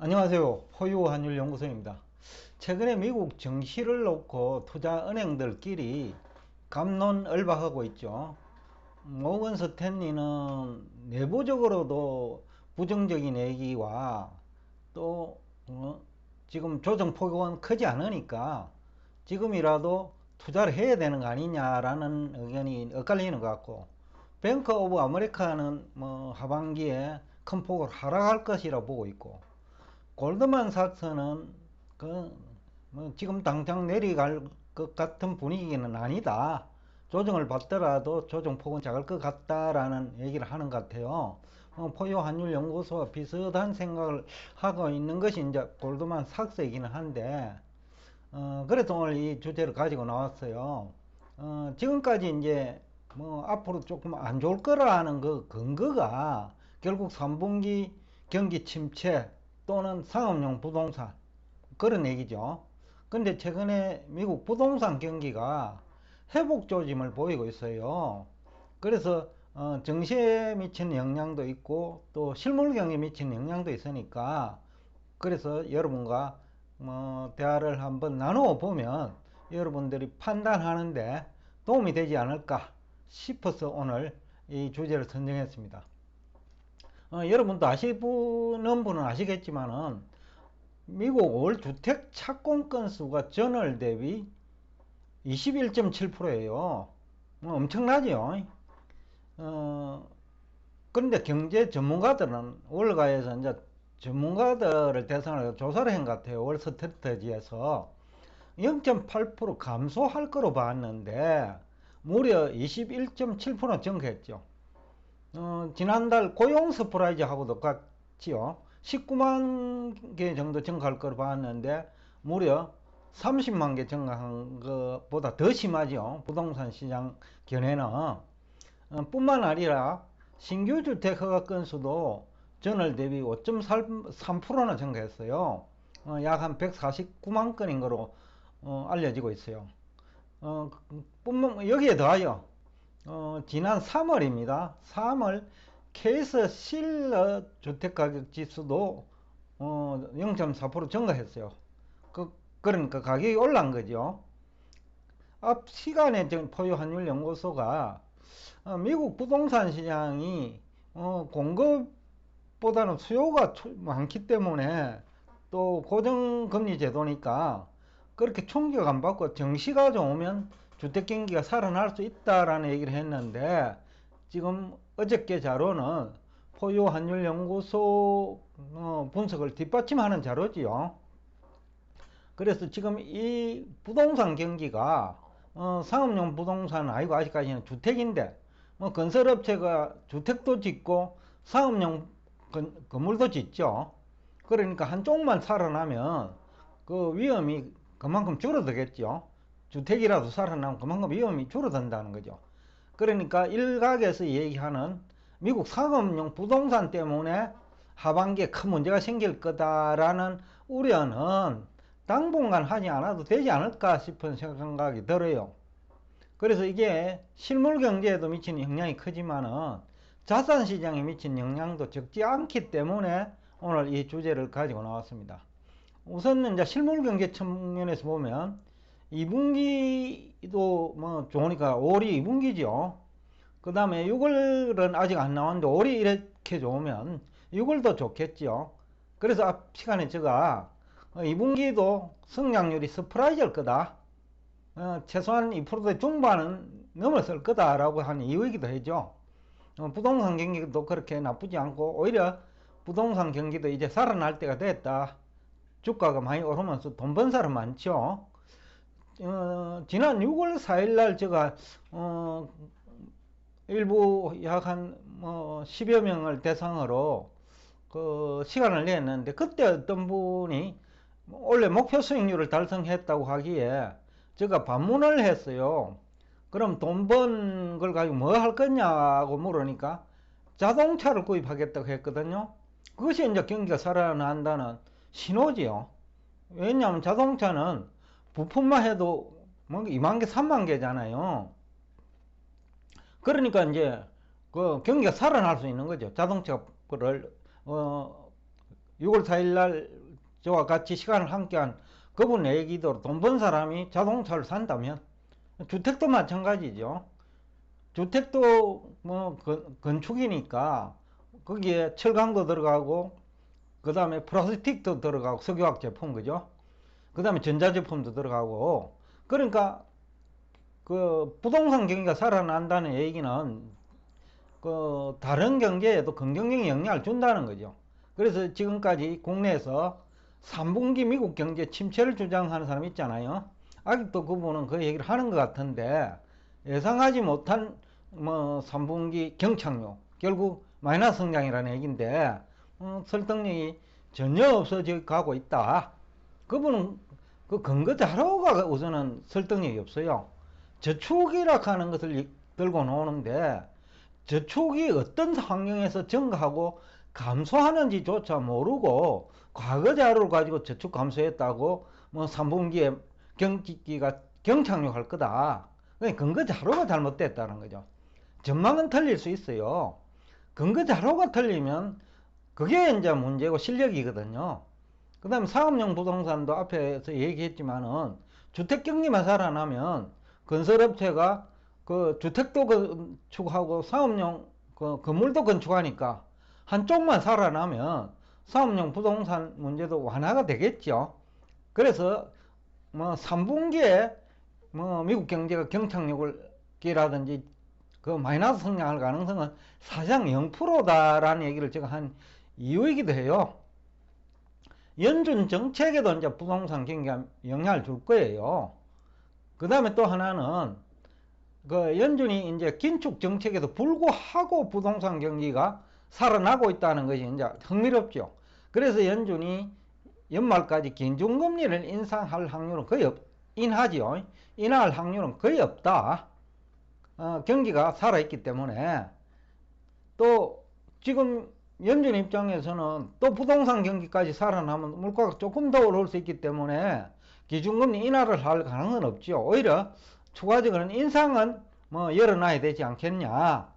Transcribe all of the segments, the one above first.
안녕하세요. 포유 환율 연구소입니다. 최근에 미국 정시를 놓고 투자 은행들끼리 감론을박하고 있죠. 모건 스탠리는 내부적으로도 부정적인 얘기와 또 어, 지금 조정 폭은 크지 않으니까 지금이라도 투자를 해야 되는 거 아니냐라는 의견이 엇갈리는 것 같고 뱅크 오브 아메리카는 뭐 하반기에 큰 폭으로 하락할 것이라 보고 있고 골드만 삭스는 그 뭐 지금 당장 내려갈 것 같은 분위기는 아니다. 조정을 받더라도 조정폭은 작을 것 같다라는 얘기를 하는 것 같아요. 어, 포유 환율 연구소와 비슷한 생각을 하고 있는 것이 이제 골드만 삭스이기는 한데 어, 그래서 오늘 이 주제를 가지고 나왔어요. 어, 지금까지 이제 뭐 앞으로 조금 안 좋을 거라는 그 근거가 결국 3분기 경기 침체 또는 상업용 부동산 그런 얘기죠. 근데 최근에 미국 부동산 경기가 회복 조짐을 보이고 있어요. 그래서 어, 정시에 미치는 영향도 있고 또 실물 경기에 미치는 영향도 있으니까 그래서 여러분과 뭐 대화를 한번 나누어 보면 여러분들이 판단하는데 도움이 되지 않을까 싶어서 오늘 이 주제를 선정했습니다. 어, 여러분도 아시는 분은 아시겠지만은 미국 월 주택 착공 건수가 전월 대비 21.7%예요. 뭐 엄청나죠. 어, 그런데 경제 전문가들은 월가에서 이제 전문가들을 대상으로 조사를 한 것 같아요. 월 스트레트지에서 0.8% 감소할 거로 봤는데 무려 21.7% 증가했죠. 어, 지난달 고용 서프라이즈하고도 같지요. 19만 개 정도 증가할 거로 봤는데 무려 30만 개 증가한 것보다 더 심하죠. 부동산 시장 견해는. 어, 뿐만 아니라 신규 주택 허가 건수도 전월 대비 5.3%나 증가했어요. 어, 약한 149만 건인 거로 어, 알려지고 있어요. 어, 뿐만 여기에 더하여 어, 지난 3월입니다. 3월 케이스 실러 주택가격 지수도 어, 0.4% 증가했어요. 그, 그러니까 가격이 올라간 거죠. 앞 시간에 포유 환율 연구소가 어, 미국 부동산 시장이 어, 공급보다는 수요가 많기 때문에 또 고정금리 제도니까 그렇게 충격 안 받고 정시가 좀 오면 주택 경기가 살아날 수 있다라는 얘기를 했는데 지금 어저께 자료는 포유 환율 연구소 어, 분석을 뒷받침하는 자료지요. 그래서 지금 이 부동산 경기가 어, 상업용 부동산 아니고 아직까지는 주택인데 뭐 건설업체가 주택도 짓고 상업용 건, 건물도 짓죠. 그러니까 한쪽만 살아나면 그 위험이 그만큼 줄어들겠죠. 주택이라도 살아나면 그만큼 위험이 줄어든다는 거죠. 그러니까 일각에서 얘기하는 미국 상업용 부동산 때문에 하반기에 큰 문제가 생길 거다라는 우려는 당분간 하지 않아도 되지 않을까 싶은 생각이 들어요. 그래서 이게 실물 경제에도 미치는 영향이 크지만은 자산 시장에 미치는 영향도 적지 않기 때문에 오늘 이 주제를 가지고 나왔습니다. 우선 이제 실물 경제 측면에서 보면 2분기도 뭐 좋으니까 5월이 2분기죠. 그 다음에 6월은 아직 안 나왔는데 5월이 이렇게 좋으면 6월도 좋겠죠. 그래서 앞 시간에 제가 2분기도 성장률이 서프라이즈일 거다. 어, 최소한 2%대 중반은 넘었을 거다라고 하는 이유이기도 하죠. 어, 부동산 경기도 그렇게 나쁘지 않고 오히려 부동산 경기도 이제 살아날 때가 됐다. 주가가 많이 오르면서 돈 번 사람 많죠. 어, 지난 6월 4일 날 제가 어, 일부 약한 뭐 10여 명을 대상으로 그 시간을 냈는데 그때 어떤 분이 원래 목표 수익률을 달성했다고 하기에 제가 반문을 했어요. 그럼 돈 번 걸 가지고 뭐 할 거냐고 물으니까 자동차를 구입하겠다고 했거든요. 그것이 이제 경기가 살아난다는 신호지요. 왜냐하면 자동차는 부품만 해도 뭐 2만 개, 3만 개잖아요. 그러니까 이제 그 경기가 살아날 수 있는 거죠. 자동차를 어 6월 4일 날 저와 같이 시간을 함께한 그분 얘기도 돈 번 사람이 자동차를 산다면 주택도 마찬가지죠. 주택도 뭐 건축이니까 거기에 철강도 들어가고 그 다음에 플라스틱도 들어가고 석유화학 제품 그죠? 그 다음에 전자제품도 들어가고 그러니까 그 부동산 경기가 살아난다는 얘기는 그 다른 경제에도 긍정적인 영향을 준다는 거죠. 그래서 지금까지 국내에서 3분기 미국 경제 침체를 주장하는 사람 있잖아요. 아직도 그분은 그 얘기를 하는 것 같은데 예상하지 못한 뭐 3분기 경착륙 결국 마이너스 성장이라는 얘기인데 어, 설득력이 전혀 없어져 가고 있다. 그분은 그 근거 자료가 우선은 설득력이 없어요. 저축이라 하는 것을 들고 나오는데 저축이 어떤 환경에서 증가하고 감소하는지조차 모르고 과거 자료를 가지고 저축 감소했다고 뭐 3분기에 경기가 경착륙할 거다. 근거 자료가 잘못됐다는 거죠. 전망은 틀릴 수 있어요. 근거 자료가 틀리면 그게 이제 문제고 실력이거든요. 그 다음에 사업용 부동산도 앞에서 얘기했지만은 주택 경기만 살아나면 건설업체가 그 주택도 건축하고 사업용 그 건물도 건축하니까 한쪽만 살아나면 사업용 부동산 문제도 완화가 되겠죠. 그래서 뭐 3분기에 뭐 미국 경제가 경착륙을 기라든지 그 마이너스 성장할 가능성은 사실상 0%다라는 얘기를 제가 한 이유이기도 해요. 연준 정책에도 이제 부동산 경기가 영향을 줄 거예요. 그 다음에 또 하나는 그 연준이 이제 긴축 정책에도 불구하고 부동산 경기가 살아나고 있다는 것이 이제 흥미롭죠. 그래서 연준이 연말까지 긴중금리를 인상할 확률은 거의 없, 인하지요. 인하할 확률은 거의 없다. 어, 경기가 살아있기 때문에 또 지금 연준 입장에서는 또 부동산 경기까지 살아나면 물가가 조금 더 오를 수 있기 때문에 기준금리 인하를 할 가능성은 없죠. 오히려 추가적으로 인상은 뭐 열어놔야 되지 않겠냐.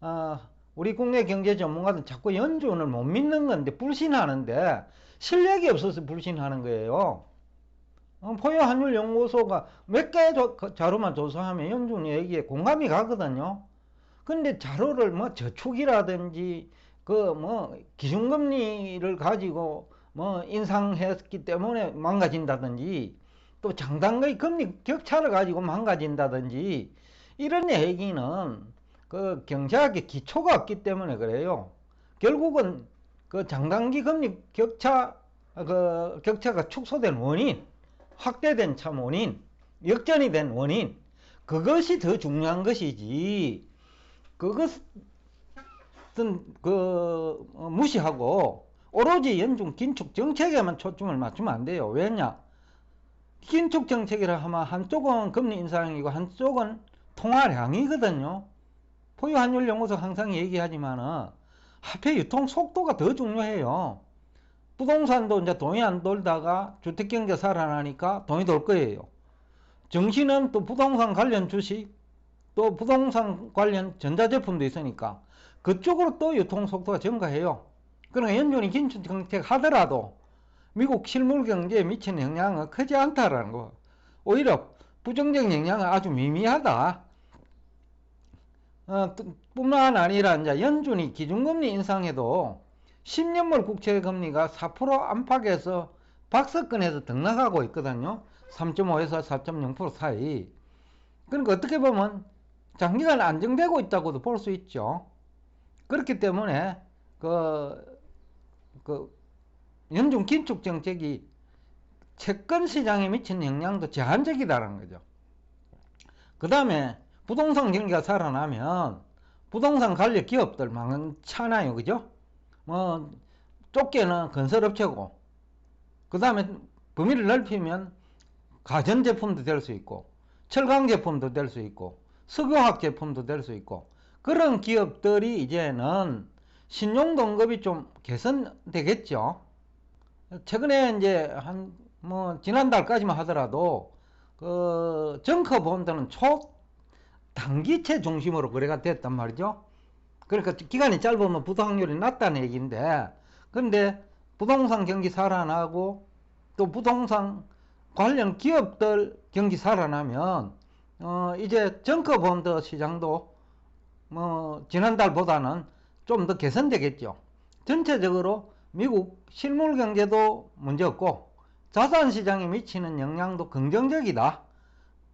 어, 우리 국내 경제 전문가들은 자꾸 연준을 못 믿는 건데 불신하는데 실력이 없어서 불신하는 거예요. 어, 포효 환율 연구소가 몇 개 자료만 조사하면 연준 얘기에 공감이 가거든요. 근데 자료를 뭐 저축이라든지 그 뭐 기준금리를 가지고 뭐 인상했기 때문에 망가진다든지 또 장단의 금리 격차를 가지고 망가진다든지 이런 얘기는 그 경제학의 기초가 없기 때문에 그래요. 결국은 그 장단기 금리 격차 그 격차가 축소된 원인, 확대된 참 원인, 역전이 된 원인 그것이 더 중요한 것이지 그것 은그 무시하고 오로지 연중 긴축 정책에만 초점을 맞추면 안 돼요. 왜냐? 긴축 정책이라 하면 한쪽은 금리 인상이고 한쪽은 통화량이거든요. 포유환율 연구소 항상 얘기하지만은 화폐 유통 속도가 더 중요해요. 부동산도 이제 돈이 안 돌다가 주택경제 살아나니까 돈이 돌 거예요. 정신은 또 부동산 관련 주식, 또 부동산 관련 전자제품도 있으니까 그쪽으로 또 유통 속도가 증가해요. 그러니까 연준이 긴축 정책 하더라도 미국 실물 경제에 미치는 영향은 크지 않다라는 거. 오히려 부정적 영향은 아주 미미하다. 어, 뿐만 아니라 이제 연준이 기준금리 인상에도 10년물 국채 금리가 4% 안팎에서 박스권에서 등락하고 있거든요. 3.5에서 4.0% 사이. 그러니까 어떻게 보면 장기간 안정되고 있다고도 볼 수 있죠. 그렇기 때문에 그, 그 연준 긴축 정책이 채권 시장에 미치는 영향도 제한적이다라는 거죠. 그 다음에 부동산 경기가 살아나면 부동산 관련 기업들 많잖아요. 그죠? 뭐, 좁게는 건설업체고, 그 다음에 범위를 넓히면 가전제품도 될 수 있고, 철강 제품도 될 수 있고, 석유화학 제품도 될 수 있고, 그런 기업들이 이제는 신용 등급이 좀 개선되겠죠. 최근에 이제 한, 뭐, 지난달까지만 하더라도, 그, 정커 본드는 초, 단기채 중심으로 거래가 됐단 말이죠. 그러니까 기간이 짧으면 부도 확률이 낮다는 얘기인데, 근데 부동산 경기 살아나고 또 부동산 관련 기업들 경기 살아나면 어 이제 정커 본드 시장도 뭐 지난달보다는 좀 더 개선되겠죠. 전체적으로 미국 실물 경제도 문제 없고 자산 시장에 미치는 영향도 긍정적이다.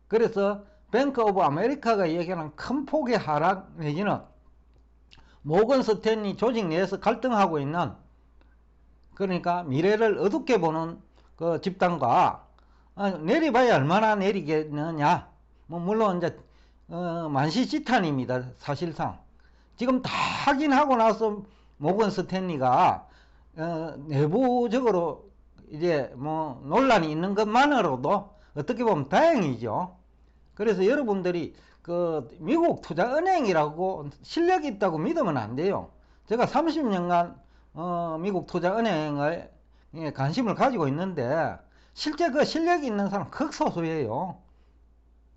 그래서 뱅크 오브 아메리카가 얘기하는 큰 폭의 하락 내지는 모건 스탠리 조직 내에서 갈등하고 있는 그러니까 미래를 어둡게 보는 그 집단과 아, 내려봐야 얼마나 내리겠느냐. 뭐 물론 이제 어, 만시지탄입니다. 사실상 지금 다 확인하고 나서 모건 스탠리가 어, 내부적으로 이제 뭐 논란이 있는 것만으로도 어떻게 보면 다행이죠. 그래서 여러분들이 그 미국 투자은행이라고 실력이 있다고 믿으면 안 돼요. 제가 30년간 어, 미국 투자은행을 예, 관심을 가지고 있는데 실제 그 실력이 있는 사람 극소수예요.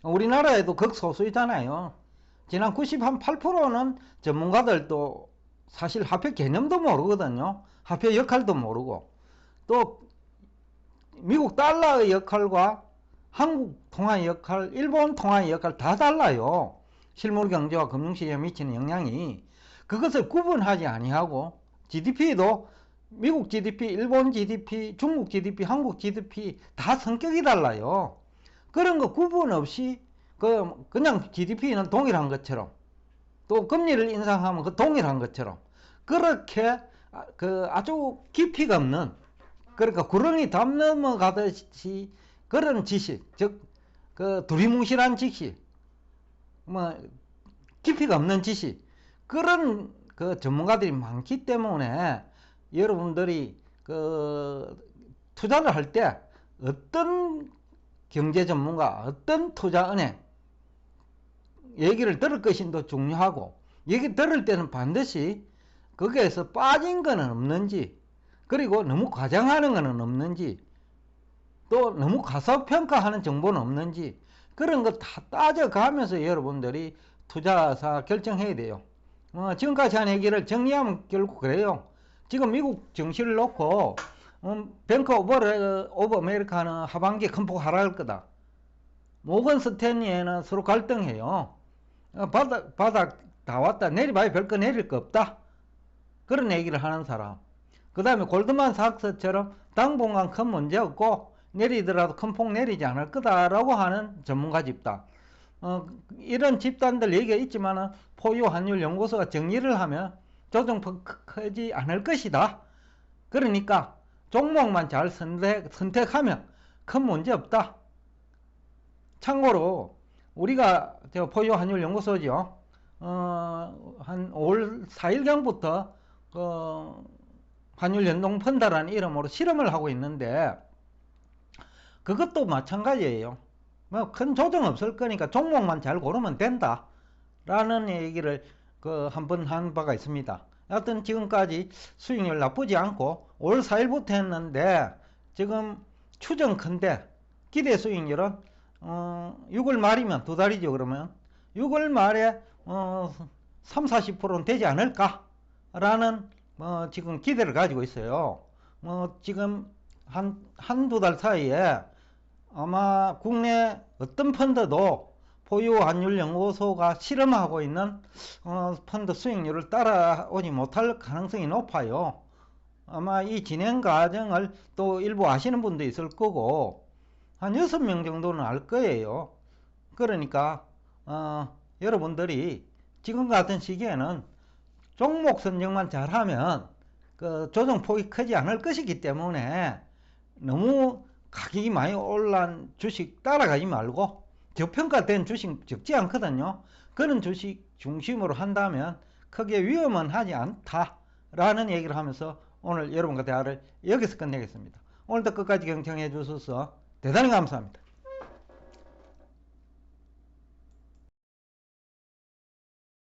우리나라에도 극소수이잖아요. 지난 98%는 전문가들도 사실 화폐 개념도 모르거든요. 화폐 역할도 모르고 또 미국 달러의 역할과 한국 통화의 역할, 일본 통화의 역할 다 달라요. 실물 경제와 금융시장에 미치는 영향이 그것을 구분하지 아니하고 GDP도 미국 GDP, 일본 GDP, 중국 GDP, 한국 GDP 다 성격이 달라요. 그런 거 구분 없이 그 그냥 GDP는 동일한 것처럼 또 금리를 인상하면 그 동일한 것처럼 그렇게 그 아주 깊이가 없는 그러니까 구렁이 담 넘어가듯이 그런 지식 즉 그 두리뭉실한 지식 뭐 깊이가 없는 지식 그런 그 전문가들이 많기 때문에 여러분들이 그 투자를 할 때 어떤 경제 전문가, 어떤 투자은행 얘기를 들을 더 중요하고 얘기 들을 때는 반드시 거기에서 빠진 거는 없는지 그리고 너무 과장하는 거는 없는지 또 너무 가소평가하는 정보는 없는지 그런 거 다 따져가면서 여러분들이 투자사 결정해야 돼요. 어, 지금까지 한 얘기를 정리하면 결국 그래요. 지금 미국 정시를 놓고 음, 뱅크 오버, 오브 아메리카는 하반기에 큰폭 하락할 거다. 모건 스탠리에는 서로 갈등해요. 어, 바닥, 바닥 다 왔다. 내리봐야 별거 내릴 거 없다. 그런 얘기를 하는 사람. 그 다음에 골드만 삭스처럼 당분간 큰 문제 없고 내리더라도 큰 폭 내리지 않을 거다라고 하는 전문가 집단. 어, 이런 집단들 얘기가 있지만 포유 환율 연구소가 정리를 하면 조정 폭 크지 않을 것이다. 그러니까 종목만 잘 선택, 선택하면 큰 문제 없다. 참고로 우리가 저 포유 환율 연구소죠. 어, 한 5월 4일경부터 그 환율 연동 펀드라는 이름으로 실험을 하고 있는데 그것도 마찬가지예요. 뭐 큰 조정 없을 거니까 종목만 잘 고르면 된다. 라는 얘기를 그 한 번한 바가 있습니다. 하여튼 지금까지 수익률 나쁘지 않고 올 4일부터 했는데 지금 추정 큰데 기대 수익률은 어 6월 말이면 두 달이죠 그러면 6월 말에 어 3, 40%는 되지 않을까 라는 어 지금 기대를 가지고 있어요. 뭐 지금 한 한두 달 사이에 아마 국내 어떤 펀드도 보유 환율 연구소가 실험하고 있는 어, 펀드 수익률을 따라오지 못할 가능성이 높아요. 아마 이 진행 과정을 또 일부 아시는 분도 있을 거고 한 6명 정도는 알 거예요. 그러니까 어, 여러분들이 지금 같은 시기에는 종목 선정만 잘하면 그 조정 폭이 크지 않을 것이기 때문에 너무 가격이 많이 올란 주식 따라가지 말고 저평가된 주식 적지 않거든요. 그런 주식 중심으로 한다면 크게 위험은 하지 않다라는 얘기를 하면서 오늘 여러분과 대화를 여기서 끝내겠습니다. 오늘도 끝까지 경청해 주셔서 대단히 감사합니다.